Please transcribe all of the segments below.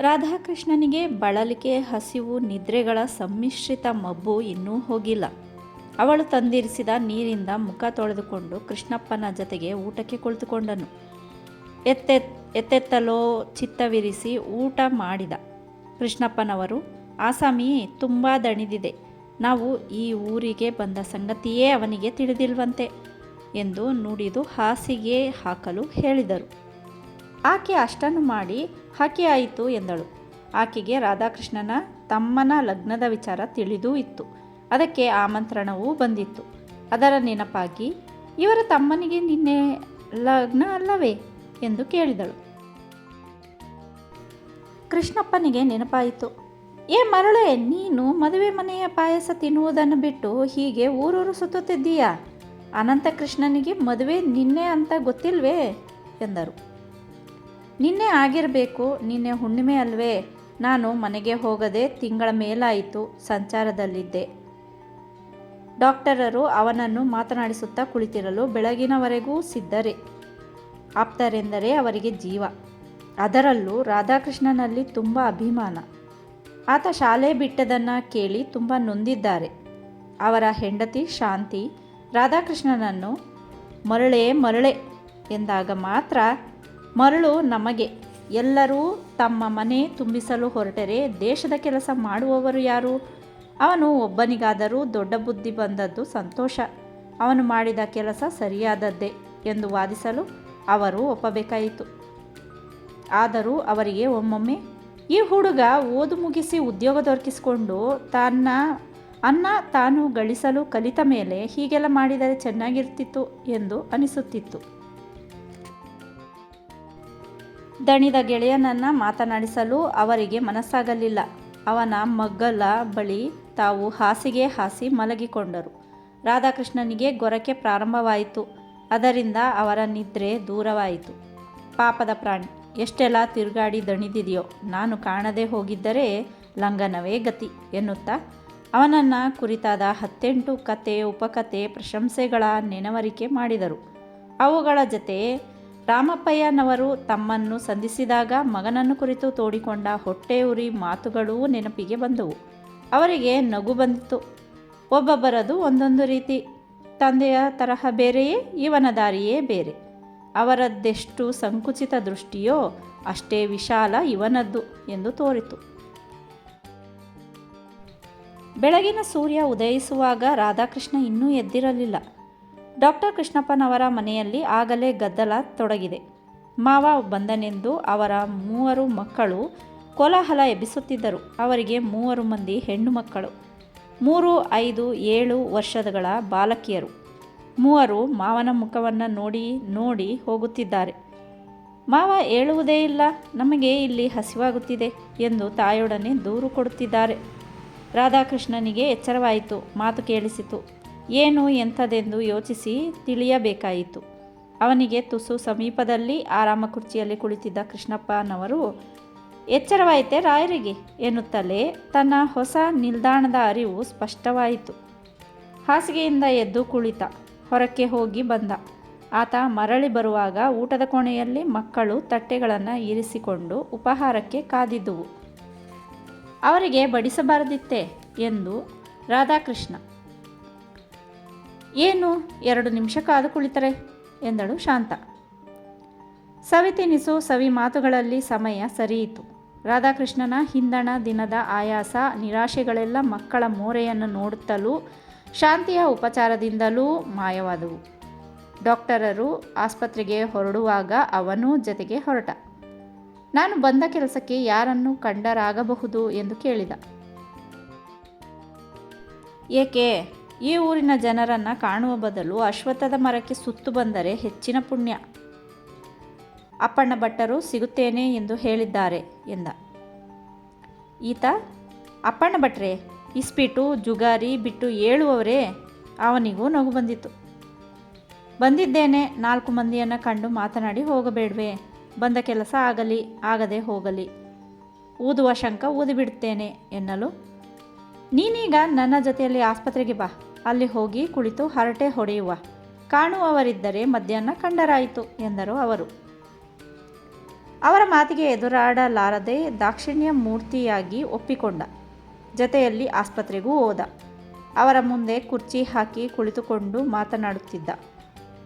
ರಾಧಾಕೃಷ್ಣನಿಗೆ ಬಳಲಿಕೆ, ಹಸಿವು, ನಿದ್ರೆಗಳ ಸಮ್ಮಿಶ್ರಿತ ಮಬ್ಬು ಇನ್ನೂ ಹೋಗಿಲ್ಲ. ಅವಳು ತಂದಿರಿಸಿದ ನೀರಿಂದ ಮುಖ ತೊಳೆದುಕೊಂಡು ಕೃಷ್ಣಪ್ಪನ ಜೊತೆಗೆ ಊಟಕ್ಕೆ ಕುಳಿತುಕೊಂಡನು. ಎತ್ತೆತ್, ಎತ್ತೆತ್ತಲೋ ಚಿತ್ತವಿರಿಸಿ ಊಟ ಮಾಡಿದ. ಕೃಷ್ಣಪ್ಪನವರು, ಆಸಾಮಿ, ತುಂಬ ದಣಿದಿದೆ. ನಾವು ಈ ಊರಿಗೆ ಬಂದ ಸಂಗತಿಯೇ ಅವನಿಗೆ ತಿಳಿದಿಲ್ವಂತೆ ಎಂದು ನುಡಿದು ಹಾಸಿಗೆ ಹಾಕಲು ಹೇಳಿದರು. ಆಕೆ ಅಷ್ಟನ್ನು ಮಾಡಿ ಹಾಕಿ ಆಯಿತು ಎಂದಳು. ಆಕೆಗೆ ರಾಧಾಕೃಷ್ಣನ ತಮ್ಮನ ಲಗ್ನದ ವಿಚಾರ ತಿಳಿದೂ ಇತ್ತು. ಅದಕ್ಕೆ ಆಮಂತ್ರಣವೂ ಬಂದಿತ್ತು. ಅದರ ನೆನಪಾಗಿ, ಇವರ ತಮ್ಮನಿಗೆ ನಿನ್ನೆ ಲಗ್ನ ಅಲ್ಲವೇ? ಎಂದು ಕೇಳಿದಳು. ಕೃಷ್ಣಪ್ಪನಿಗೆ ನೆನಪಾಯಿತು. ಏ ಮರಳೆ, ನೀನು ಮದುವೆ ಮನೆಯ ಪಾಯಸ ತಿನ್ನುವುದನ್ನು ಬಿಟ್ಟು ಹೀಗೆ ಊರೂರು ಸುತ್ತುತ್ತಿದ್ದೀಯಾ? ಅನಂತಕೃಷ್ಣನಿಗೆ ಮದುವೆ ನಿನ್ನೆ ಅಂತ ಗೊತ್ತಿಲ್ವೇ? ಎಂದರು. ನಿನ್ನೆ ಆಗಿರಬೇಕು, ನಿನ್ನೆ ಹುಣ್ಣಿಮೆ ಅಲ್ವೇ? ನಾನು ಮನೆಗೆ ಹೋಗದೆ ತಿಂಗಳ ಮೇಲಾಯಿತು ಸಂಚಾರದಲ್ಲಿದ್ದೆ. ಡಾಕ್ಟರರು ಅವನನ್ನು ಮಾತನಾಡಿಸುತ್ತಾ ಕುಳಿತಿರಲು ಬೆಳಗಿನವರೆಗೂ ಸಿದ್ಧರೇ. ಆಪ್ತರೆಂದರೆ ಅವರಿಗೆ ಜೀವ. ಅದರಲ್ಲೂ ರಾಧಾಕೃಷ್ಣನಲ್ಲಿ ತುಂಬ ಅಭಿಮಾನ. ಆತ ಶಾಲೆ ಬಿಟ್ಟದನ್ನು ಕೇಳಿ ತುಂಬ ನೊಂದಿದ್ದಾರೆ. ಅವರ ಹೆಂಡತಿ ಶಾಂತಿ ರಾಧಾಕೃಷ್ಣನನ್ನು ಮರಳೆ ಮರಳೆ ಎಂದಾಗ ಮಾತ್ರ ಮರಳು ನಮಗೆ. ಎಲ್ಲರೂ ತಮ್ಮ ಮನೆ ತುಂಬಿಸಲು ಹೊರಟರೆ, ದೇಶದ ಕೆಲಸ ಮಾಡುವವರು ಯಾರು? ಅವನು ಒಬ್ಬನಿಗಾದರೂ ದೊಡ್ಡ ಬುದ್ಧಿ ಬಂದದ್ದು ಸಂತೋಷ. ಅವನು ಮಾಡಿದ ಕೆಲಸ ಸರಿಯಾದದ್ದೇ ಎಂದು ವಾದಿಸಲು ಅವರು ಒಪ್ಪಬೇಕಾಯಿತು. ಆದರೂ ಅವರಿಗೆ ಒಮ್ಮೊಮ್ಮೆ, ಈ ಹುಡುಗ ಓದು ಮುಗಿಸಿ ಉದ್ಯೋಗ ದೊರಕಿಸಿಕೊಂಡು ತನ್ನ ಅನ್ನ ತಾನು ಗಳಿಸಲು ಕಲಿತ ಮೇಲೆ ಹೀಗೆಲ್ಲ ಮಾಡಿದರೆ ಚೆನ್ನಾಗಿರ್ತಿತ್ತು ಎಂದು ಅನಿಸುತ್ತಿತ್ತು. ದಣಿದ ಗೆಳೆಯನನ್ನು ಮಾತನಾಡಿಸಲು ಅವರಿಗೆ ಮನಸ್ಸಾಗಲಿಲ್ಲ. ಅವನ ಮಗ್ಗಲ ಬಳಿ ತಾವು ಹಾಸಿಗೆ ಹಾಸಿ ಮಲಗಿಕೊಂಡರು. ರಾಧಾಕೃಷ್ಣನಿಗೆ ಗೊರಕೆ ಪ್ರಾರಂಭವಾಯಿತು. ಅದರಿಂದ ಅವರ ನಿದ್ರೆ ದೂರವಾಯಿತು. ಪಾಪದ ಪ್ರಾಣಿ, ಎಷ್ಟೆಲ್ಲ ತಿರುಗಾಡಿ ದಣಿದಿದೆಯೋ, ನಾನು ಕಾಣದೇ ಹೋಗಿದ್ದರೆ ಲಂಘನವೇ ಗತಿ ಎನ್ನುತ್ತಾ? ಅವನನ್ನು ಕುರಿತಾದ ಹತ್ತೆಂಟು ಕತೆ, ಉಪಕತೆ, ಪ್ರಶಂಸೆಗಳ ನೆನವರಿಕೆ ಮಾಡಿದರು. ಅವುಗಳ ಜತೆ ರಾಮಪ್ಪಯ್ಯನವರು ತಮ್ಮನ್ನು ಸಂಧಿಸಿದಾಗ ಮಗನನ್ನು ಕುರಿತು ತೋಡಿಕೊಂಡ ಹೊಟ್ಟೆ ಉರಿ ಮಾತುಗಳೂ ನೆನಪಿಗೆ ಬಂದವು. ಅವರಿಗೆ ನಗು ಬಂದಿತು ಒಬ್ಬೊಬ್ಬರದು ಒಂದೊಂದು ರೀತಿ. ತಂದೆಯ ತರಹ ಬೇರೆಯೇ, ಇವನ ದಾರಿಯೇ ಬೇರೆ. ಅವರದ್ದೆಷ್ಟು ಸಂಕುಚಿತ ದೃಷ್ಟಿಯೋ, ಅಷ್ಟೇ ವಿಶಾಲ ಇವನದ್ದು ಎಂದು ತೋರಿತು. ಬೆಳಗಿನ ಸೂರ್ಯ ಉದಯಿಸುವಾಗ ರಾಧಾಕೃಷ್ಣ ಇನ್ನೂ ಎದ್ದಿರಲಿಲ್ಲ. ಡಾಕ್ಟರ್ ಕೃಷ್ಣಪ್ಪನವರ ಮನೆಯಲ್ಲಿ ಆಗಲೇ ಗದ್ದಲ ತೊಡಗಿದೆ. ಮಾವ ಬಂದನೆಂದು ಅವರ ಮೂವರು ಮಕ್ಕಳು ಕೋಲಾಹಲ ಎಬ್ಬಿಸುತ್ತಿದ್ದರು. ಅವರಿಗೆ ಮೂವರು ಮಂದಿ ಹೆಣ್ಣು ಮಕ್ಕಳು, ಮೂರು, ಐದು, ಏಳು ವರ್ಷಗಳ ಬಾಲಕಿಯರು. ಮೂವರು ಮಾವನ ಮುಖವನ್ನು ನೋಡಿ ನೋಡಿ ಹೋಗುತ್ತಿದ್ದಾರೆ. ಮಾವ, ಹೇಳುವುದೇ ಇಲ್ಲ, ನಮಗೆ ಇಲ್ಲಿ ಹಸಿವಾಗುತ್ತಿದೆ ಎಂದು ತಾಯೊಡನೆ ದೂರು ಕೊಡುತ್ತಿದ್ದಾರೆ. ರಾಧಾಕೃಷ್ಣನಿಗೆ ಎಚ್ಚರವಾಯಿತು, ಮಾತು ಕೇಳಿಸಿತು. ಏನು ಎಂಥದೆಂದು ಯೋಚಿಸಿ ತಿಳಿಯಬೇಕಾಯಿತು. ಅವನಿಗೆ ತುಸು ಸಮೀಪದಲ್ಲಿ ಆರಾಮ ಕುರ್ಚಿಯಲ್ಲಿ ಕುಳಿತಿದ್ದ ಕೃಷ್ಣಪ್ಪನವರು, ಎಚ್ಚರವಾಯಿತೆ ರಾಯರಿಗೆ ಎನ್ನುತ್ತಲೇ ತನ್ನ ಹೊಸ ನಿಲ್ದಾಣದ ಅರಿವು ಸ್ಪಷ್ಟವಾಯಿತು. ಹಾಸಿಗೆಯಿಂದ ಎದ್ದು ಕುಳಿತ, ಹೊರಕ್ಕೆ ಹೋಗಿ ಬಂದ. ಆತ ಮರಳಿ ಬರುವಾಗ ಊಟದ ಕೋಣೆಯಲ್ಲಿ ಮಕ್ಕಳು ತಟ್ಟೆಗಳನ್ನು ಇರಿಸಿಕೊಂಡು ಉಪಹಾರಕ್ಕೆ ಕಾದಿದ್ದುವು. ಅವರಿಗೆ ಬಡಿಸಬಾರದಿತ್ತೆ ಎಂದು ರಾಧಾಕೃಷ್ಣ ಏನು? ಎರಡು ನಿಮಿಷ ಕಾದು ಕುಳಿತರೆ, ಎಂದಳು ಶಾಂತ. ಸವಿತೆನಿಸು ಸವಿ ಮಾತುಗಳಲ್ಲಿ ಸಮಯ ಸರಿಯಿತು. ರಾಧಾಕೃಷ್ಣನ ಹಿಂದಣ, ದಿನದ ಆಯಾಸ, ನಿರಾಶೆಗಳೆಲ್ಲ ಮಕ್ಕಳ ಮೋರೆಯನ್ನು ನೋಡುತ್ತಲೂ, ಶಾಂತಿಯ ಉಪಚಾರದಿಂದಲೂ ಮಾಯವಾದವು. ಡಾಕ್ಟರರು ಆಸ್ಪತ್ರೆಗೆ ಹೊರಡುವಾಗ ಅವನೂ ಜೊತೆಗೆ ಹೊರಟ. ನಾನು ಬಂದ ಕೆಲಸಕ್ಕೆ ಯಾರನ್ನು ಕಂಡರಾಗಬಹುದು ಎಂದು ಕೇಳಿದ. ಏಕೆ? ಈ ಊರಿನ ಜನರನ್ನು ಕಾಣುವ ಬದಲು ಅಶ್ವತ್ಥದ ಮರಕ್ಕೆ ಸುತ್ತು ಬಂದರೆ ಹೆಚ್ಚಿನ ಪುಣ್ಯ. ಅಪ್ಪಣ್ಣ ಭಟ್ಟರು ಸಿಗುತ್ತೇನೆ ಎಂದು ಹೇಳಿದ್ದಾರೆ ಎಂದ. ಈತ, ಅಪ್ಪಣ್ಣ ಭಟ್ರೆ ಇಸ್ಪಿಟು ಜುಗಾರಿ ಬಿಟ್ಟು ಏಳುವವರೇ? ಅವನಿಗೂ ನಗು ಬಂದಿತು ಬಂದಿದ್ದೇನೆ, ನಾಲ್ಕು ಮಂದಿಯನ್ನು ಕಂಡು ಮಾತನಾಡಿ ಹೋಗಬೇಡ್ವೆ. ಬಂದ ಕೆಲಸ ಆಗಲಿ, ಆಗದೆ ಹೋಗಲಿ. ಊದುವ ಶಂಕ ಊದಿಬಿಡುತ್ತೇನೆ ಎನ್ನಲು. ನೀನೀಗ ನನ್ನ ಜೊತೆಯಲ್ಲಿ ಆಸ್ಪತ್ರೆಗೆ ಬಾ. ಅಲ್ಲಿ ಹೋಗಿ ಕುಳಿತು ಹರಟೆ ಹೊಡೆಯುವ. ಕಾಣುವವರಿದ್ದರೆ ಮಧ್ಯಾಹ್ನ ಕಂಡರಾಯಿತು, ಎಂದರು ಅವರು. ಅವರ ಮಾತಿಗೆ ಎದುರಾಡಲಾರದೆ ದಾಕ್ಷಿಣ್ಯ ಮೂರ್ತಿಯಾಗಿ ಒಪ್ಪಿಕೊಂಡ. ಜೊತೆಯಲ್ಲಿ ಆಸ್ಪತ್ರೆಗೂ ಹೋದ. ಅವರ ಮುಂದೆ ಕುರ್ಚಿ ಹಾಕಿ ಕುಳಿತುಕೊಂಡು ಮಾತನಾಡುತ್ತಿದ್ದ.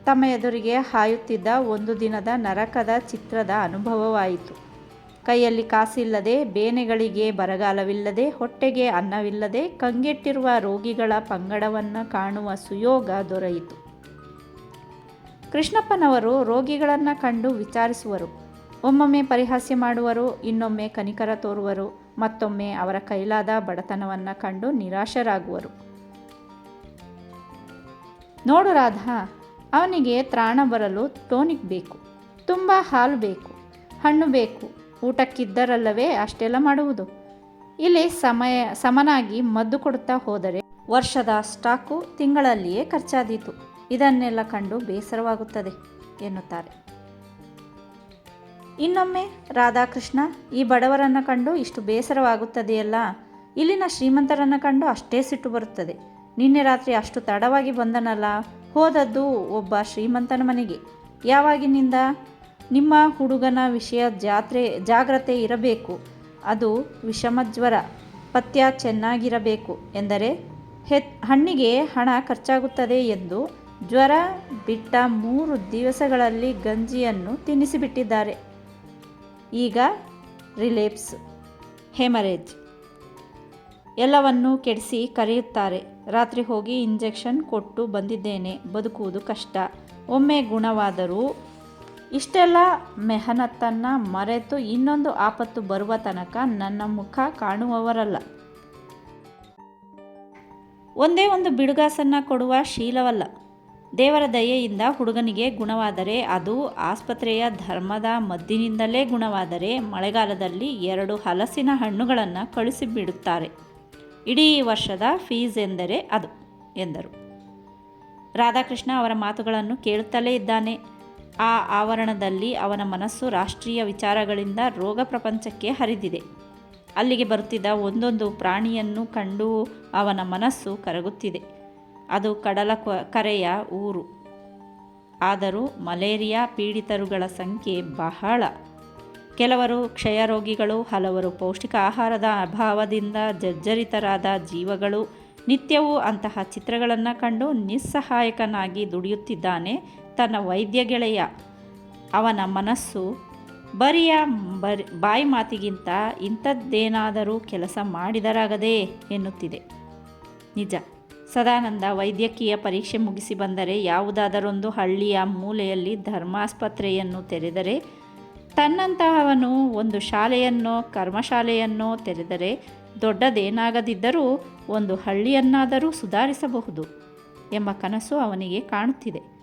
ತಮ್ಮ ಎದುರಿಗೆ ಹಾಯುತ್ತಿದ್ದ ಒಂದು ದಿನದ ನರಕದ ಚಿತ್ರದ ಅನುಭವವಾಯಿತು. ಕೈಯಲ್ಲಿ ಕಾಸಿಲ್ಲದೆ, ಬೇನೆಗಳಿಗೆ ಬರಗಾಲವಿಲ್ಲದೆ, ಹೊಟ್ಟೆಗೆ ಅನ್ನವಿಲ್ಲದೆ ಕಂಗೆಟ್ಟಿರುವ ರೋಗಿಗಳ ಪಂಗಡವನ್ನು ಕಾಣುವ ಸುಯೋಗ ದೊರೆಯಿತು. ಕೃಷ್ಣಪ್ಪನವರು ರೋಗಿಗಳನ್ನು ಕಂಡು ವಿಚಾರಿಸುವರು. ಒಮ್ಮೊಮ್ಮೆ ಪರಿಹಾಸ್ಯ ಮಾಡುವರು, ಇನ್ನೊಮ್ಮೆ ಕನಿಕರ ತೋರುವರು, ಮತ್ತೊಮ್ಮೆ ಅವರ ಕೈಲಾದ ಬಡತನವನ್ನು ಕಂಡು ನಿರಾಶರಾಗುವರು. ನೋಡು ರಾಧಾ, ಅವನಿಗೆ ತ್ರಾಣ ಬರಲು ಟೋನಿಕ್ ಬೇಕು, ತುಂಬ ಹಾಲು ಬೇಕು, ಹಣ್ಣು ಬೇಕು ಊಟಕ್ಕಿದ್ದರಲ್ಲವೇ ಅಷ್ಟೆಲ್ಲ ಮಾಡುವುದು? ಇಲ್ಲಿ ಸಮಯ, ಸಮನಾಗಿ ಮದ್ದು ಕೊಡುತ್ತಾ ಹೋದರೆ ವರ್ಷದ ಸ್ಟಾಕು ತಿಂಗಳಲ್ಲಿಯೇ ಖರ್ಚಾದೀತು. ಇದನ್ನೆಲ್ಲ ಕಂಡು ಬೇಸರವಾಗುತ್ತದೆ ಎನ್ನುತ್ತಾರೆ. ಇನ್ನೊಮ್ಮೆ ರಾಧಾಕೃಷ್ಣ, ಈ ಬಡವರನ್ನು ಕಂಡು ಇಷ್ಟು ಬೇಸರವಾಗುತ್ತದೆಯಲ್ಲ? ಇಲ್ಲಿನ ಶ್ರೀಮಂತರನ್ನು ಕಂಡು ಅಷ್ಟೇ ಸಿಟ್ಟು ಬರುತ್ತದೆ. ನಿನ್ನೆ ರಾತ್ರಿ ಅಷ್ಟು ತಡವಾಗಿ ಬಂದನಲ್ಲ? ಹೋದದ್ದು ಒಬ್ಬ ಶ್ರೀಮಂತನ ಮನೆಗೆ. ಯಾವಾಗಿನಿಂದ? ನಿಮ್ಮ ಹುಡುಗನ ವಿಷಯ ಜಾತ್ರೆ, ಜಾಗ್ರತೆ ಇರಬೇಕು. ಅದು ವಿಷಮಜ್ವರ, ಪಥ್ಯ ಚೆನ್ನಾಗಿರಬೇಕು ಎಂದರೆ ಹೆತ್, ಹಣ್ಣಿಗೆ ಹಣ ಖರ್ಚಾಗುತ್ತದೆ ಎಂದು ಜ್ವರ ಬಿಟ್ಟ ಮೂರು ದಿವಸಗಳಲ್ಲಿ ಗಂಜಿಯನ್ನು ತಿನ್ನಿಸಿಬಿಟ್ಟಿದ್ದಾರೆ. ಈಗ ರಿಲೇಪ್ಸ್ ಹೆಮರೇಜ್. ಎಲ್ಲವನ್ನೂ ಕೆಡಿಸಿ ಕರೆಯುತ್ತಾರೆ. ರಾತ್ರಿ ಹೋಗಿ ಇಂಜೆಕ್ಷನ್ ಕೊಟ್ಟು ಬಂದಿದ್ದೇನೆ. ಬದುಕುವುದು ಕಷ್ಟ. ಒಮ್ಮೆ ಗುಣವಾದರೂ ಇಷ್ಟೆಲ್ಲ ಮೆಹನತ್ತನ್ನು ಮರೆತು ಇನ್ನೊಂದು ಆಪತ್ತು ಬರುವ ತನಕ ನನ್ನ ಮುಖ ಕಾಣುವವರಲ್ಲ. ಒಂದೇ ಒಂದು ಬಿಡುಗಾಸನ್ನು ಕೊಡುವ ಶೀಲವಲ್ಲ. ದೇವರ ದಯೆಯಿಂದ ಹುಡುಗನಿಗೆ ಗುಣವಾದರೆ ಅದು ಆಸ್ಪತ್ರೆಯ ಧರ್ಮದ ಮದ್ದಿನಿಂದಲೇ ಗುಣವಾದರೆ ಮಳೆಗಾಲದಲ್ಲಿ ಎರಡು ಹಲಸಿನ ಹಣ್ಣುಗಳನ್ನು ಕಳಿಸಿಬಿಡುತ್ತಾರೆ. ಇಡೀ ವರ್ಷದ ಫೀಸ್ ಎಂದರೆ ಅದು, ಎಂದರು. ರಾಧಾಕೃಷ್ಣ ಅವರ ಮಾತುಗಳನ್ನು ಕೇಳುತ್ತಲೇ ಇದ್ದಾನೆ. ಆ ಆವರಣದಲ್ಲಿ ಅವನ ಮನಸ್ಸು ರಾಷ್ಟ್ರೀಯ ವಿಚಾರಗಳಿಂದ ರೋಗ ಪ್ರಪಂಚಕ್ಕೆ ಹರಿದಿದೆ. ಅಲ್ಲಿಗೆ ಬರುತ್ತಿದ್ದ ಒಂದೊಂದು ಪ್ರಾಣಿಯನ್ನು ಕಂಡು ಅವನ ಮನಸ್ಸು ಕರಗುತ್ತಿದೆ. ಅದು ಕಡಲ ಕರೆಯ ಊರು. ಆದರೂ ಮಲೇರಿಯಾ ಪೀಡಿತರುಗಳ ಸಂಖ್ಯೆ ಬಹಳ. ಕೆಲವರು ಕ್ಷಯರೋಗಿಗಳು ಹಲವರು ಪೌಷ್ಟಿಕ ಆಹಾರದ ಅಭಾವದಿಂದ ಜರ್ಜರಿತರಾದ ಜೀವಗಳು ನಿತ್ಯವೂ ಅಂತಹ ಚಿತ್ರಗಳನ್ನು ಕಂಡು ನಿಸ್ಸಹಾಯಕನಾಗಿ ದುಡಿಯುತ್ತಿದ್ದಾನೆ ತನ್ನ ವೈದ್ಯ ಗೆಳೆಯ. ಅವನ ಮನಸ್ಸು ಬರಿಯ ಬರಿ, ಬಾಯಿ ಮಾತಿಗಿಂತ ಇಂಥದ್ದೇನಾದರೂ ಕೆಲಸ ಮಾಡಿದರಾಗದೇ ಎನ್ನುತ್ತಿದೆ. ನಿಜ, ಸದಾನಂದ ವೈದ್ಯಕೀಯ ಪರೀಕ್ಷೆ ಮುಗಿಸಿ ಬಂದರೆ ಯಾವುದಾದರೊಂದು ಹಳ್ಳಿಯ ಮೂಲೆಯಲ್ಲಿ ಧರ್ಮಾಸ್ಪತ್ರೆಯನ್ನು ತೆರೆದರೆ, ತನ್ನಂತಹವನು ಒಂದು ಶಾಲೆಯನ್ನೋ ಕರ್ಮಶಾಲೆಯನ್ನೋ ತೆರೆದರೆ ದೊಡ್ಡದೇನಾಗದಿದ್ದರೂ ಒಂದು ಹಳ್ಳಿಯನ್ನಾದರೂ ಸುಧಾರಿಸಬಹುದು ಎಂಬ ಕನಸು ಅವನಿಗೆ ಕಾಣುತ್ತಿದೆ.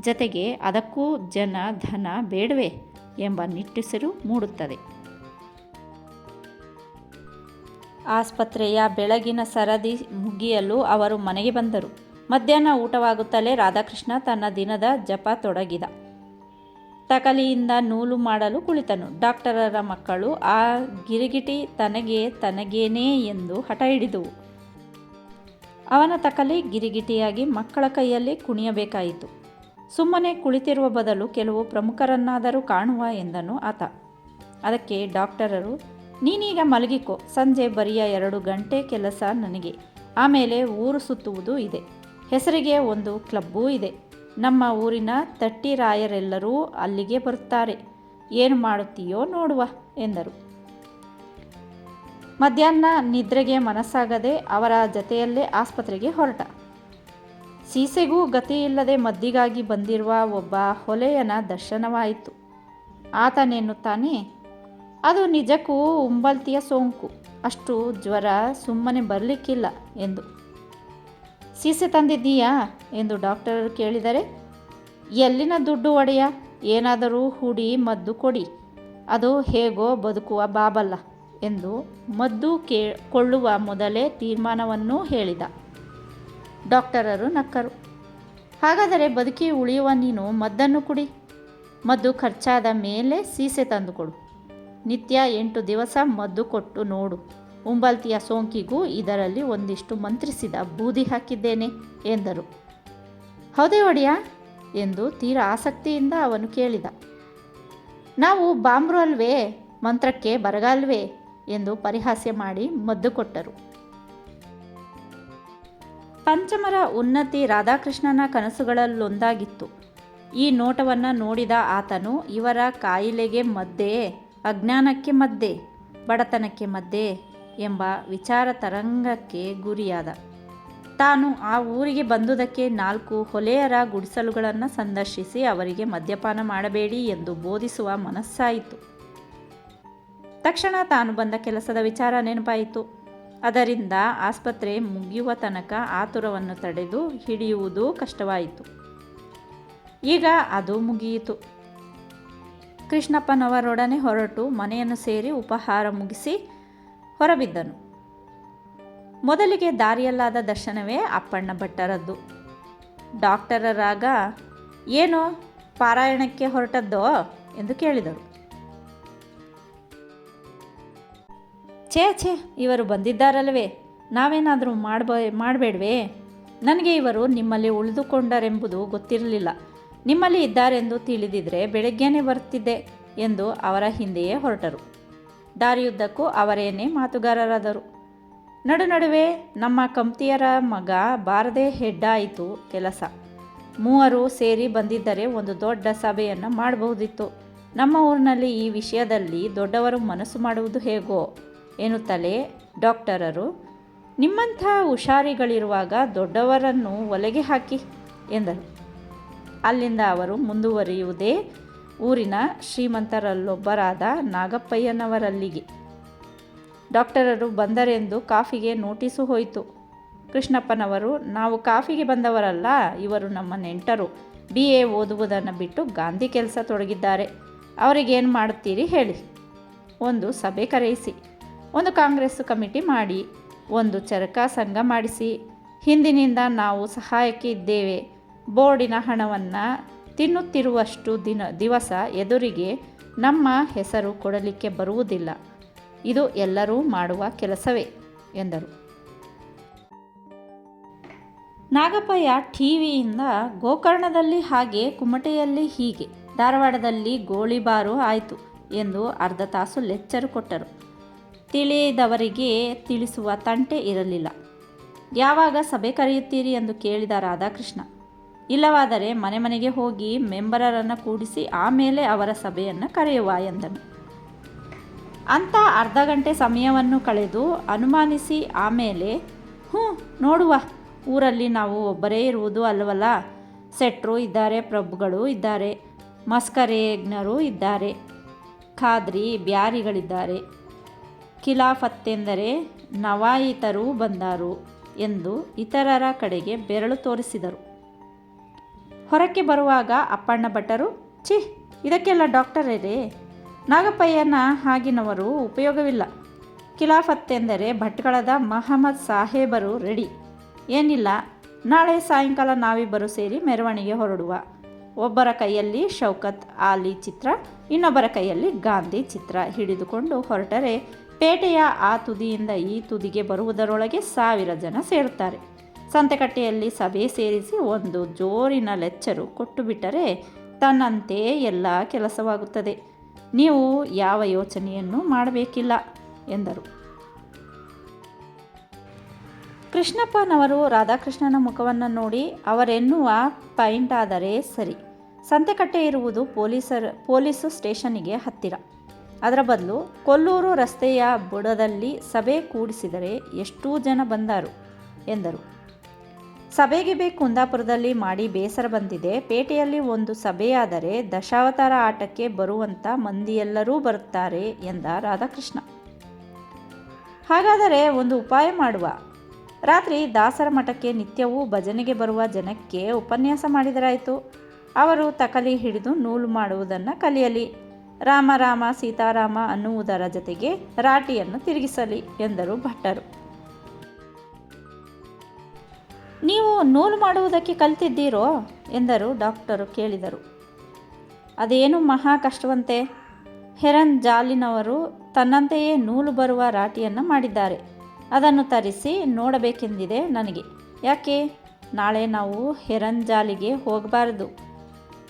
ಜತೆಗೆ ಅದಕ್ಕೂ ಜನ ಧನ ಬೇಡವೇ ಎಂಬ ನಿಟ್ಟುಸಿರು ಮೂಡುತ್ತದೆ. ಆಸ್ಪತ್ರೆಯ ಬೆಳಗಿನ ಸರದಿ ಮುಗಿಯಲು ಅವರು ಮನೆಗೆ ಬಂದರು. ಮಧ್ಯಾಹ್ನ ಊಟವಾಗುತ್ತಲೇ ರಾಧಾಕೃಷ್ಣ ತನ್ನ ದಿನದ ಜಪ ತೊಡಗಿದ. ತಕಲಿಯಿಂದ ನೂಲು ಮಾಡಲು ಕುಳಿತನು. ಡಾಕ್ಟರರ ಮಕ್ಕಳು, ಆ ಗಿರಿಗಿಟಿ ತನಗೆ ತನಗೇನೇ ಎಂದು ಹಠ ಹಿಡಿದುವು. ಅವನ ತಕಲಿ ಗಿರಿಗಿಟಿಯಾಗಿ ಮಕ್ಕಳ ಕೈಯಲ್ಲಿ ಕುಣಿಯಬೇಕಾಯಿತು. ಸುಮ್ಮನೆ ಕುಳಿತಿರುವ ಬದಲು ಕೆಲವು ಪ್ರಮುಖರನ್ನಾದರೂ ಕಾಣುವ ಎಂದನು ಆತ. ಅದಕ್ಕೆ ಡಾಕ್ಟರರು, ನೀನೀಗ ಮಲಗಿಕೋ, ಸಂಜೆ ಬರಿಯ ಎರಡು ಗಂಟೆ ಕೆಲಸ ನನಗೆ. ಆಮೇಲೆ ಊರು ಸುತ್ತುವುದು ಇದೆ. ಹೆಸರಿಗೆ ಒಂದು ಕ್ಲಬ್ಬೂ ಇದೆ. ನಮ್ಮ ಊರಿನ ತಟ್ಟಿರಾಯರೆಲ್ಲರೂ ಅಲ್ಲಿಗೆ ಬರುತ್ತಾರೆ. ಏನು ಮಾಡುತ್ತೀಯೋ ನೋಡುವ, ಎಂದರು. ಮಧ್ಯಾಹ್ನ ನಿದ್ರೆಗೆ ಮನಸ್ಸಾಗದೆ ಅವರ ಜತೆಯಲ್ಲೇ ಆಸ್ಪತ್ರೆಗೆ ಹೊರಟ. ಸೀಸೆಗೂ ಗತಿಯಿಲ್ಲದೆ ಮದ್ದಿಗಾಗಿ ಬಂದಿರುವ ಒಬ್ಬ ಹೊಲೆಯನ ದರ್ಶನವಾಯಿತು. ಆತನೆನ್ನುತ್ತಾನೆ ಅದು ನಿಜಕ್ಕೂ ಉಂಬಲ್ತಿಯ ಸೋಂಕು. ಅಷ್ಟು ಜ್ವರ ಸುಮ್ಮನೆ ಬರಲಿಕ್ಕಿಲ್ಲ ಎಂದು. ಸೀಸೆ ತಂದಿದ್ದೀಯಾ? ಎಂದು ಡಾಕ್ಟರ್ ಕೇಳಿದರೆ, ಎಲ್ಲಿನ ದುಡ್ಡು ಒಡೆಯ? ಏನಾದರೂ ಹುಡಿ ಮದ್ದು ಕೊಡಿ. ಅದು ಹೇಗೋ ಬದುಕುವ ಬಾಬಲ್ಲ ಎಂದು ಮದ್ದು ಕೇ, ಕೊಳ್ಳುವ ಮೊದಲೇ ತೀರ್ಮಾನವನ್ನೂ ಹೇಳಿದ. ಡಾಕ್ಟರರು ನಕ್ಕರು. ಹಾಗಾದರೆ ಬದುಕಿ ಉಳಿಯುವ ನೀನು ಮದ್ದನ್ನು ಕುಡಿ. ಮದ್ದು ಖರ್ಚಾದ ಮೇಲೆ ಸೀಸೆ ತಂದುಕೊಡು ನಿತ್ಯ ಎಂಟು ದಿವಸ ಮದ್ದು ಕೊಟ್ಟು ನೋಡು. ಉಂಬಲ್ತಿಯ ಸೋಂಕಿಗೂ ಇದರಲ್ಲಿ ಒಂದಿಷ್ಟು ಮಂತ್ರಿಸಿದ ಬೂದಿ ಹಾಕಿದ್ದೇನೆ, ಎಂದರು. ಹೌದೇ ಒಡೆಯ, ಎಂದು ತೀರ ಆಸಕ್ತಿಯಿಂದ ಅವನು ಕೇಳಿದ. ನಾವು ಬಾಂಬ್ರು ಅಲ್ವೇ, ಮಂತ್ರಕ್ಕೆ ಬರಗಾಲ್ವೇ, ಎಂದು ಪರಿಹಾಸ್ಯ ಮಾಡಿ ಮದ್ದು ಕೊಟ್ಟರು. ಪಂಚಮರ ಉನ್ನತಿ ರಾಧಾಕೃಷ್ಣನ ಕನಸುಗಳಲ್ಲೊಂದಾಗಿತ್ತು. ಈ ನೋಟವನ್ನು ನೋಡಿದ ಆತನು, ಇವರ ಕಾಯಿಲೆಗೆ ಮದ್ದೆ, ಅಜ್ಞಾನಕ್ಕೆ ಮದ್ದೆ, ಬಡತನಕ್ಕೆ ಮದ್ದೆ ಎಂಬ ವಿಚಾರ ತರಂಗಕ್ಕೆ ಗುರಿಯಾದ. ತಾನು ಆ ಊರಿಗೆ ಬಂದುದಕ್ಕೆ ನಾಲ್ಕು ಹೊಲೆಯರ ಗುಡಿಸಲುಗಳನ್ನು ಸಂದರ್ಶಿಸಿ ಅವರಿಗೆ ಮದ್ಯಪಾನ ಮಾಡಬೇಡಿ ಎಂದು ಬೋಧಿಸುವ ಮನಸ್ಸಾಯಿತು. ತಕ್ಷಣ ತಾನು ಬಂದ ಕೆಲಸದ ವಿಚಾರ ನೆನಪಾಯಿತು. ಅದರಿಂದ ಆಸ್ಪತ್ರೆ ಮುಗಿಯುವ ತನಕ ಆತುರವನ್ನು ತಡೆದು ಹಿಡಿಯುವುದು ಕಷ್ಟವಾಯಿತು. ಈಗ ಅದು ಮುಗಿಯಿತು. ಕೃಷ್ಣಪ್ಪನವರೊಡನೆ ಹೊರಟು ಮನೆಯನ್ನು ಸೇರಿ ಉಪಹಾರ ಮುಗಿಸಿ ಹೊರಬಿದ್ದನು. ಮೊದಲಿಗೆ ದಾರಿಯಲ್ಲಾದ ದರ್ಶನವೇ ಅಪ್ಪಣ್ಣ ಭಟ್ಟರದ್ದು. ಡಾಕ್ಟರರಾಗ, ಏನು ಪಾರಾಯಣಕ್ಕೆ ಹೊರಟದ್ದೋ? ಎಂದು ಕೇಳಿದರು. ಛೇ ಛೇ, ಇವರು ಬಂದಿದ್ದಾರಲ್ವೇ. ನಾವೇನಾದರೂ ಮಾಡಬ, ಮಾಡಬೇಡ್ವೇ? ನನಗೆ ಇವರು ನಿಮ್ಮಲ್ಲಿ ಉಳಿದುಕೊಂಡರೆಂಬುದು ಗೊತ್ತಿರಲಿಲ್ಲ. ನಿಮ್ಮಲ್ಲಿ ಇದ್ದಾರೆಂದು ತಿಳಿದಿದ್ರೆ ಬೆಳಗ್ಗೆನೇ ಬರ್ತಿದ್ದೆ ಎಂದು ಅವರ ಹಿಂದೆಯೇ ಹೊರಟರು. ದಾರಿಯುದ್ದಕ್ಕೂ ಅವರೇನೇ ಮಾತುಗಾರರಾದರು. ನಡು ನಡುವೆ ನಮ್ಮ ಕಂಪ್ತಿಯರ ಮಗ ಬಾರದೆ ಹೆಡ್ಡಾಯಿತು ಕೆಲಸ. ಮೂವರು ಸೇರಿ ಬಂದಿದ್ದರೆ ಒಂದು ದೊಡ್ಡ ಸಭೆಯನ್ನು ಮಾಡಬಹುದಿತ್ತು. ನಮ್ಮ ಊರಿನಲ್ಲಿ ಈ ವಿಷಯದಲ್ಲಿ ದೊಡ್ಡವರು ಮನಸ್ಸು ಮಾಡುವುದು ಹೇಗೋ? ಎನ್ನುತ್ತಲೇ ಡಾಕ್ಟರರು ನಿಮ್ಮಂಥ ಹುಷಾರಿಗಳಿರುವಾಗ ದೊಡ್ಡವರನ್ನು ಒಲೆಗೆ ಹಾಕಿ, ಎಂದರು. ಅಲ್ಲಿಂದ ಅವರು ಮುಂದುವರಿಯುವುದೇ ಊರಿನ ಶ್ರೀಮಂತರಲ್ಲೊಬ್ಬರಾದ ನಾಗಪ್ಪಯ್ಯನವರಲ್ಲಿಗೆ. ಡಾಕ್ಟರರು ಬಂದರೆಂದು ಕಾಫಿಗೆ ನೋಟಿಸು ಹೋಯಿತು. ಕೃಷ್ಣಪ್ಪನವರು, ನಾವು ಕಾಫಿಗೆ ಬಂದವರಲ್ಲ, ಇವರು ನಮ್ಮ ನೆಂಟರು. ಬಿ ಎ ಓದುವುದನ್ನು ಬಿಟ್ಟು ಗಾಂಧಿ ಕೆಲಸ ತೊಡಗಿದ್ದಾರೆ. ಅವರಿಗೇನು ಮಾಡುತ್ತೀರಿ ಹೇಳಿ. ಒಂದು ಸಭೆ ಕರೆಯಿಸಿ. ಒಂದು ಕಾಂಗ್ರೆಸ್ ಕಮಿಟಿ ಮಾಡಿ, ಒಂದು ಚರಕ ಸಂಘ ಮಾಡಿಸಿ. ಹಿಂದಿನಿಂದ ನಾವು ಸಹಾಯಕ್ಕೆ ಇದ್ದೇವೆ. ಬೋರ್ಡಿನ ಹಣವನ್ನು ತಿನ್ನುತ್ತಿರುವಷ್ಟು ದಿನ, ದಿವಸ ಎದುರಿಗೆ ನಮ್ಮ ಹೆಸರು ಕೊಡಲಿಕ್ಕೆ ಬರುವುದಿಲ್ಲ. ಇದು ಎಲ್ಲರೂ ಮಾಡುವ ಕೆಲಸವೇ, ಎಂದರು. ನಾಗಪ್ಪಯ್ಯ ಟಿವಿಯಿಂದ ಗೋಕರ್ಣದಲ್ಲಿ ಹಾಗೆ, ಕುಮಟೆಯಲ್ಲಿ ಹೀಗೆ, ಧಾರವಾಡದಲ್ಲಿ ಗೋಳಿಬಾರು ಆಯಿತು ಎಂದು ಅರ್ಧ ತಾಸು ಲೆಕ್ಚರ್ ಕೊಟ್ಟರು. ತಿಳಿದವರಿಗೆ ತಿಳಿಸುವ ತಂಟೆ ಇರಲಿಲ್ಲ. ಯಾವಾಗ ಸಭೆ ಕರೆಯುತ್ತೀರಿ ಎಂದು ಕೇಳಿದ ರಾಧಾಕೃಷ್ಣ. ಇಲ್ಲವಾದರೆ ಮನೆ ಮನೆಗೆ ಹೋಗಿ ಮೆಂಬರರನ್ನು ಕೂಡಿಸಿ ಆಮೇಲೆ ಅವರ ಸಭೆಯನ್ನು ಕರೆಯುವ ಎಂದನು. ಅಂತ ಅರ್ಧ ಗಂಟೆ ಸಮಯವನ್ನು ಕಳೆದು ಅನುಮಾನಿಸಿ ಆಮೇಲೆ, ಹ್ಞೂ, ನೋಡುವ. ಊರಲ್ಲಿ ನಾವು ಒಬ್ಬರೇ ಇರುವುದು ಅಲ್ವಲ್ಲ? ಸೆಟ್ರು ಇದ್ದಾರೆ, ಪ್ರಭುಗಳು ಇದ್ದಾರೆ, ಮಸ್ಕರೇಜ್ಞರು ಇದ್ದಾರೆ, ಖಾದ್ರಿ ಬ್ಯಾರಿಗಳಿದ್ದಾರೆ. ಖಿಲಾಫತ್ತೆಂದರೆ ನವಾಯಿತರು ಬಂದರು ಎಂದು ಇತರರ ಕಡೆಗೆ ಬೆರಳು ತೋರಿಸಿದರು. ಹೊರಕ್ಕೆ ಬರುವಾಗ ಅಪ್ಪಣ್ಣ ಭಟ್ಟರು, ಛಿ, ಇದಕ್ಕೆಲ್ಲ ಡಾಕ್ಟರೇ ನಾಗಪ್ಪಯ್ಯನ ಹಾಗಿನವರು ಉಪಯೋಗವಿಲ್ಲ. ಖಿಲಾಫತ್ತೆಂದರೆ ಭಟ್ಕಳದ ಮಹಮ್ಮದ್ ಸಾಹೇಬರು ರೆಡಿ. ಏನಿಲ್ಲ, ನಾಳೆ ಸಾಯಂಕಾಲ ನಾವಿಬ್ಬರು ಸೇರಿ ಮೆರವಣಿಗೆ ಹೊರಡುವ. ಒಬ್ಬರ ಕೈಯಲ್ಲಿ ಶೌಕತ್, ಆಲಿ ಚಿತ್ರ, ಇನ್ನೊಬ್ಬರ ಕೈಯಲ್ಲಿ ಗಾಂಧಿ ಚಿತ್ರ ಹಿಡಿದುಕೊಂಡು ಹೊರಟರೆ ಪೇಟೆಯ ಆ ತುದಿಯಿಂದ ಈ ತುದಿಗೆ ಬರುವುದರೊಳಗೆ ಸಾವಿರ ಜನ ಸೇರುತ್ತಾರೆ. ಸಂತೆಕಟ್ಟೆಯಲ್ಲಿ ಸಭೆ ಸೇರಿಸಿ ಒಂದು ಜೋರಿನ ಲೆಚ್ಚರು ಕೊಟ್ಟು ಬಿಟ್ಟರೆ ತನ್ನಂತೆ ಎಲ್ಲ ಕೆಲಸವಾಗುತ್ತದೆ. ನೀವು ಯಾವ ಯೋಚನೆಯನ್ನು ಮಾಡಬೇಕಿಲ್ಲ, ಎಂದರು. ಕೃಷ್ಣಪ್ಪನವರು ರಾಧಾಕೃಷ್ಣನ ಮುಖವನ್ನು ನೋಡಿ, ಅವರೆನ್ನುವ ಪಾಯಿಂಟ್ ಆದರೆ ಸರಿ. ಸಂತೆಕಟ್ಟೆ ಇರುವುದು ಪೊಲೀಸರ, ಪೊಲೀಸು ಸ್ಟೇಷನಿಗೆ ಹತ್ತಿರ. ಅದರ ಬದಲು ಕೊಲ್ಲೂರು ರಸ್ತೆಯ ಬುಡದಲ್ಲಿ ಸಭೆ ಕೂಡಿಸಿದರೆ ಎಷ್ಟೋ ಜನ ಬಂದರು, ಎಂದರು. ಸಭೆಗೆ ಬೇಕು ಕುಂದಾಪುರದಲ್ಲಿ ಮಾಡಿ ಬೇಸರ ಬಂದಿದೆ. ಪೇಟೆಯಲ್ಲಿ ಒಂದು ಸಭೆಯಾದರೆ ದಶಾವತಾರ ಆಟಕ್ಕೆ ಬರುವಂಥ ಮಂದಿಯೆಲ್ಲರೂ ಬರುತ್ತಾರೆ ಎಂದ ರಾಧಾಕೃಷ್ಣ. ಹಾಗಾದರೆ ಒಂದು ಉಪಾಯ ಮಾಡುವ. ರಾತ್ರಿ ದಾಸರ ಮಠಕ್ಕೆ ನಿತ್ಯವೂ ಭಜನೆಗೆ ಬರುವ ಜನಕ್ಕೆ ಉಪನ್ಯಾಸ ಮಾಡಿದರಾಯಿತು. ಅವರು ತಕಲಿ ಹಿಡಿದು ನೂಲು ಮಾಡುವುದನ್ನು ಕಲಿಯಲಿ. ರಾಮ ರಾಮ ಸೀತಾರಾಮ ಅನ್ನುವುದರ ಜೊತೆಗೆ ರಾಟಿಯನ್ನು ತಿರುಗಿಸಲಿ ಎಂದರು ಭಟ್ಟರು. ನೀವು ನೂಲು ಮಾಡುವುದಕ್ಕೆ ಕಲಿತಿದ್ದೀರೋ ಎಂದರು ಡಾಕ್ಟರು ಕೇಳಿದರು. ಅದೇನು ಮಹಾ ಕಷ್ಟವಂತೆ? ಹೆರನ್ ಜಾಲಿನವರು ತನ್ನಂತೆಯೇ ನೂಲು ಬರುವ ರಾಟಿಯನ್ನು ಮಾಡಿದ್ದಾರೆ. ಅದನ್ನು ತರಿಸಿ ನೋಡಬೇಕೆಂದಿದೆ ನನಗೆ. ಯಾಕೆ? ನಾಳೆ ನಾವು ಹೆರನ್ ಜಾಲಿಗೆ ಹೋಗಬಾರದು.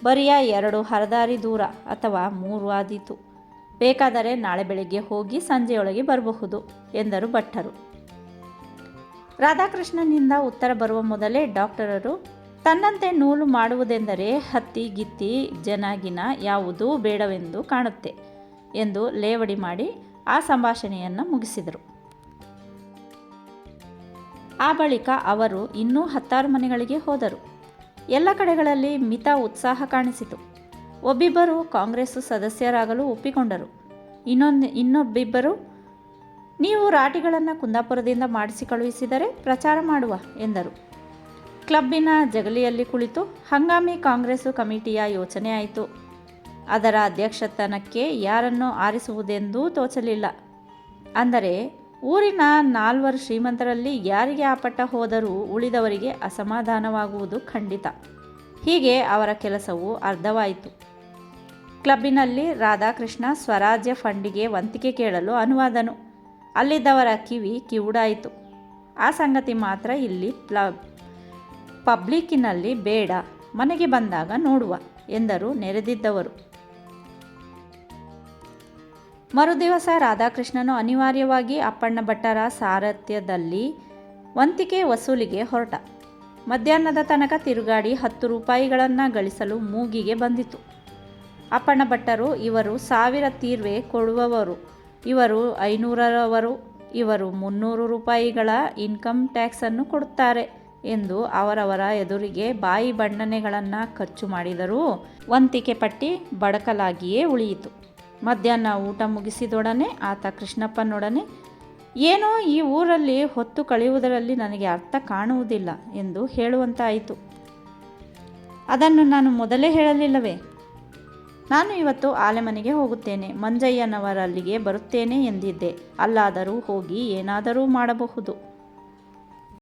ಬರಿಯ ಎರಡು ಹರದಾರಿ ದೂರ ಅಥವಾ ಮೂರು ಆದೀತು. ಬೇಕಾದರೆ ನಾಳೆ ಬೆಳಿಗ್ಗೆ ಹೋಗಿ ಸಂಜೆಯೊಳಗೆ ಬರಬಹುದು, ಎಂದರು ಭಟ್ಟರು. ರಾಧಾಕೃಷ್ಣನಿಂದ ಉತ್ತರ ಬರುವ ಮೊದಲೇ ಡಾಕ್ಟರರು, ತನ್ನಂತೆ ನೂಲು ಮಾಡುವುದೆಂದರೆ ಹತ್ತಿ, ಗಿತ್ತಿ, ಜನಾಗಿನ ಯಾವುದೂ ಬೇಡವೆಂದು ಕಾಣುತ್ತೆ, ಎಂದು ಲೇವಡಿ ಮಾಡಿ ಆ ಸಂಭಾಷಣೆಯನ್ನು ಮುಗಿಸಿದರು. ಆ ಬಳಿಕ ಅವರು ಇನ್ನೂ ಹತ್ತಾರು ಮನೆಗಳಿಗೆ ಹೋದರು. ಎಲ್ಲ ಕಡೆಗಳಲ್ಲಿ ಮಿತ ಉತ್ಸಾಹ ಕಾಣಿಸಿತು. ಒಬ್ಬಿಬ್ಬರು ಕಾಂಗ್ರೆಸ್ ಸದಸ್ಯರಾಗಲು ಒಪ್ಪಿಕೊಂಡರು. ಇನ್ನೊಂದು, ಇನ್ನೊಬ್ಬಿಬ್ಬರು, ನೀವು ರಾಟಿಗಳನ್ನು ಕುಂದಾಪುರದಿಂದ ಮಾಡಿಸಿ ಕಳುಹಿಸಿದರೆ ಪ್ರಚಾರ ಮಾಡುವ, ಎಂದರು. ಕ್ಲಬ್ಬಿನ ಜಗಲಿಯಲ್ಲಿ ಕುಳಿತು ಹಂಗಾಮಿ ಕಾಂಗ್ರೆಸ್ ಕಮಿಟಿಯ ಯೋಚನೆ ಆಯಿತು. ಅದರ ಅಧ್ಯಕ್ಷತನಕ್ಕೆ ಯಾರನ್ನು ಆರಿಸುವುದೆಂದೂ ತೋಚಲಿಲ್ಲ. ಅಂದರೆ ಊರಿನ ನಾಲ್ವರು ಶ್ರೀಮಂತರಲ್ಲಿ ಯಾರಿಗೆ ಆ ಪಟ್ಟ ಹೋದರೂ ಉಳಿದವರಿಗೆ ಅಸಮಾಧಾನವಾಗುವುದು ಖಂಡಿತ. ಹೀಗೆ ಅವರ ಕೆಲಸವು ಅರ್ಧವಾಯಿತು. ಕ್ಲಬ್ಬಿನಲ್ಲಿ ರಾಧಾಕೃಷ್ಣ ಸ್ವರಾಜ್ಯ ಫಂಡಿಗೆ ವಂತಿಕೆ ಕೇಳಲು ಅನುವಾದನು. ಅಲ್ಲಿದ್ದವರ ಕಿವಿ ಕಿವುಡಾಯಿತು. ಆ ಸಂಗತಿ ಮಾತ್ರ ಇಲ್ಲಿ ಪ್ಲ ಪಬ್ಲಿಕ್ಕಿನಲ್ಲಿ ಬೇಡ, ಮನೆಗೆ ಬಂದಾಗ ನೋಡುವ, ಎಂದರು ನೆರೆದಿದ್ದವರು. ಮರುದಿವಸ ರಾಧಾಕೃಷ್ಣನು ಅನಿವಾರ್ಯವಾಗಿ ಅಪ್ಪಣ್ಣ ಭಟ್ಟರ ಸಾರಥ್ಯದಲ್ಲಿ ವಂತಿಕೆ ವಸೂಲಿಗೆ ಹೊರಟ. ಮಧ್ಯಾಹ್ನದ ತನಕ ತಿರುಗಾಡಿ ಹತ್ತು ರೂಪಾಯಿಗಳನ್ನು ಗಳಿಸಲು ಮೂಗಿಗೆ ಬಂದಿತು. ಅಪ್ಪಣ್ಣ ಭಟ್ಟರು, ಇವರು ಸಾವಿರ ತೀರ್ವೆ ಕೊಡುವವರು. ಇವರು ಐನೂರರವರು. ಇವರು ಮುನ್ನೂರು ರೂಪಾಯಿಗಳ ಇನ್ಕಮ್ ಟ್ಯಾಕ್ಸನ್ನು ಕೊಡುತ್ತಾರೆ ಎಂದು ಅವರವರ ಎದುರಿಗೆ ಬಾಯಿ ಬಣ್ಣನೆಗಳನ್ನು ಖರ್ಚು ಮಾಡಿದರೂ ವಂತಿಕೆ ಪಟ್ಟಿ ಬಡಕಲಾಗಿಯೇ ಉಳಿಯಿತು. ಮಧ್ಯಾಹ್ನ ಊಟ ಮುಗಿಸಿದೊಡನೆ ಆತ ಕೃಷ್ಣಪ್ಪನೊಡನೆ, ಏನೋ ಈ ಊರಲ್ಲಿ ಹೊತ್ತು ಕಳೆಯುವುದರಲ್ಲಿ ನನಗೆ ಅರ್ಥ ಕಾಣುವುದಿಲ್ಲ ಎಂದು ಹೇಳುವಂತಾಯಿತು. ಅದನ್ನು ನಾನು ಮೊದಲೇ ಹೇಳಲಿಲ್ಲವೇ? ನಾನು ಇವತ್ತು ಆಲೆಮನೆಗೆ ಹೋಗುತ್ತೇನೆ, ಮಂಜಯ್ಯನವರಲ್ಲಿಗೆ ಬರುತ್ತೇನೆ ಎಂದಿದ್ದೆ. ಅಲ್ಲಾದರೂ ಹೋಗಿ ಏನಾದರೂ ಮಾಡಬಹುದು.